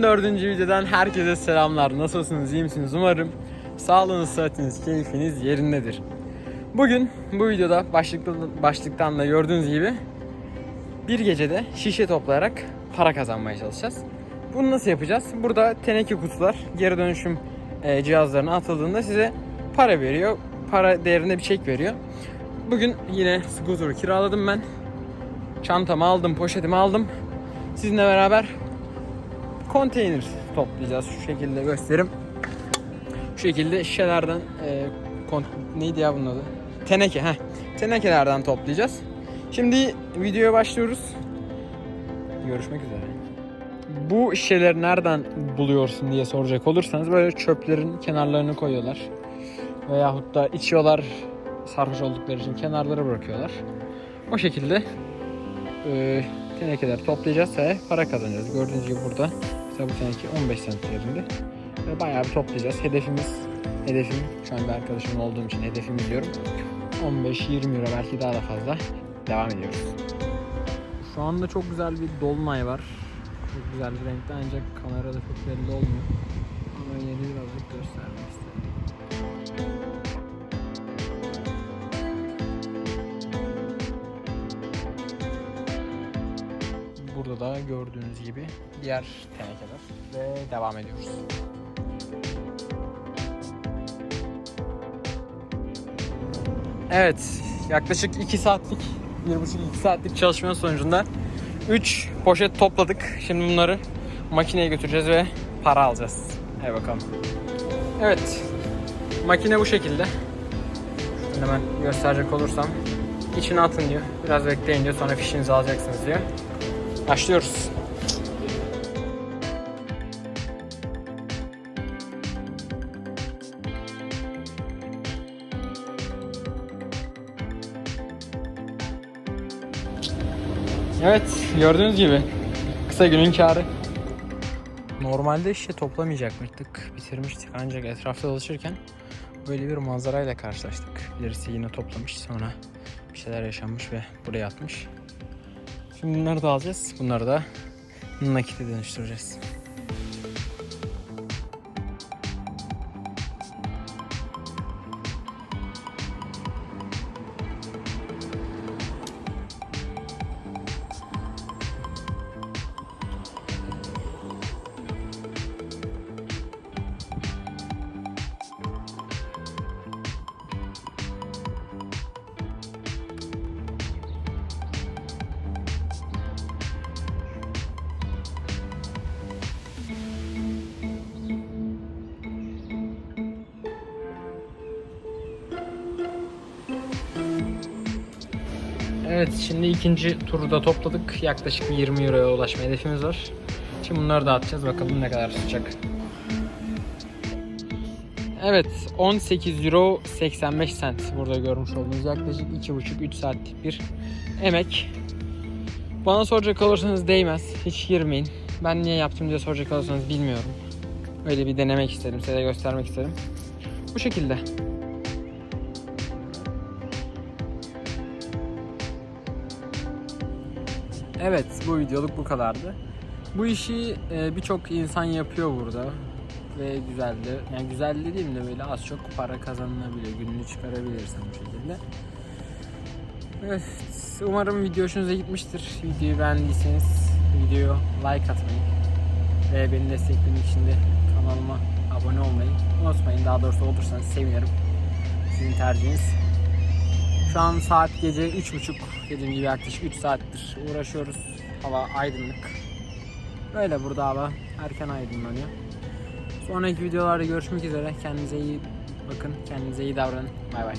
14. videodan herkese selamlar. Nasılsınız, iyi misiniz? Umarım sağlığınız, sıhhatiniz, keyfiniz yerindedir. Bugün bu videoda başlıkta, başlıktan da gördüğünüz gibi bir gecede şişe toplayarak para kazanmaya çalışacağız. Bunu nasıl yapacağız? Burada teneke kutular geri dönüşüm e, cihazlarına atıldığında size para veriyor. Para değerinde bir çek veriyor. Bugün yine scooter'ı kiraladım ben. Çantamı aldım, poşetimi aldım. Sizinle beraber konteyner toplayacağız. Şu şekilde göstereyim. Şu şekilde şişelerden e, kont- neydi ya bunun adı? Teneke. Heh. Tenekelerden toplayacağız. Şimdi videoya başlıyoruz. Görüşmek üzere. Bu şişeleri nereden buluyorsun diye soracak olursanız böyle çöplerin kenarlarını koyuyorlar. Veyahut da içiyorlar sarhoş oldukları için kenarlara bırakıyorlar. O şekilde e, tenekeler toplayacağız ve para kazanacağız. Gördüğünüz gibi burada mesela bu teneke 15 cent değerinde. Ve bayağı bir toplayacağız. Hedefimiz, hedefim şu an bir arkadaşım olduğum için hedefimiz diyorum. 15-20 euro belki daha da fazla. Devam ediyoruz. Şu anda çok güzel bir dolunay var. Çok güzel bir renkte ancak kamerada çok belli olmuyor. Ama de birazcık göstermek istedim. Burada da gördüğünüz gibi diğer tenekeler ve devam ediyoruz. Evet, yaklaşık 2 saatlik, 1,5-2 saatlik çalışmanın sonucunda 3 poşet topladık. Şimdi bunları makineye götüreceğiz ve para alacağız. Hadi bakalım. Evet, makine bu şekilde. Şunu hemen gösterecek olursam içine atın diyor. Biraz bekleyin diyor. Sonra fişinizi alacaksınız diyor. Başlıyoruz. Evet, gördüğünüz gibi kısa günün karı. Normalde işte toplamayacakmıştık, bitirmiştik ancak etrafta dolaşırken böyle bir manzarayla karşılaştık. Birisi yine toplamış, sonra bir şeyler yaşanmış ve buraya atmış. Şimdi bunları da alacağız. Bunları da nakite dönüştüreceğiz. Evet şimdi ikinci turu da topladık. Yaklaşık bir 20 euroya ulaşma hedefimiz var. Şimdi bunları dağıtacağız. Bakalım ne kadar tutacak. Evet 18 euro 85 cent burada görmüş olduğunuz yaklaşık 2,5-3 saatlik bir emek. Bana soracak olursanız değmez. Hiç girmeyin. Ben niye yaptım diye soracak olursanız bilmiyorum. Öyle bir denemek istedim. Size göstermek istedim. Bu şekilde. Evet bu videoluk bu kadardı. Bu işi e, birçok insan yapıyor burada ve güzeldi. Yani güzel dediğim de böyle az çok para kazanılabiliyor. Gününü çıkarabilirsin bu şekilde. Evet, umarım video hoşunuza gitmiştir. Videoyu beğendiyseniz videoya like atmayı ve beni desteklemek için de kanalıma abone olmayı unutmayın. Daha doğrusu olursanız sevinirim. Sizin tercihiniz. Şu an saat gece 3.30. Dediğim gibi yaklaşık 3 saattir uğraşıyoruz. Hava aydınlık. Böyle burada hava erken aydınlanıyor. Sonraki videolarda görüşmek üzere. Kendinize iyi bakın. Kendinize iyi davranın. Bay bay.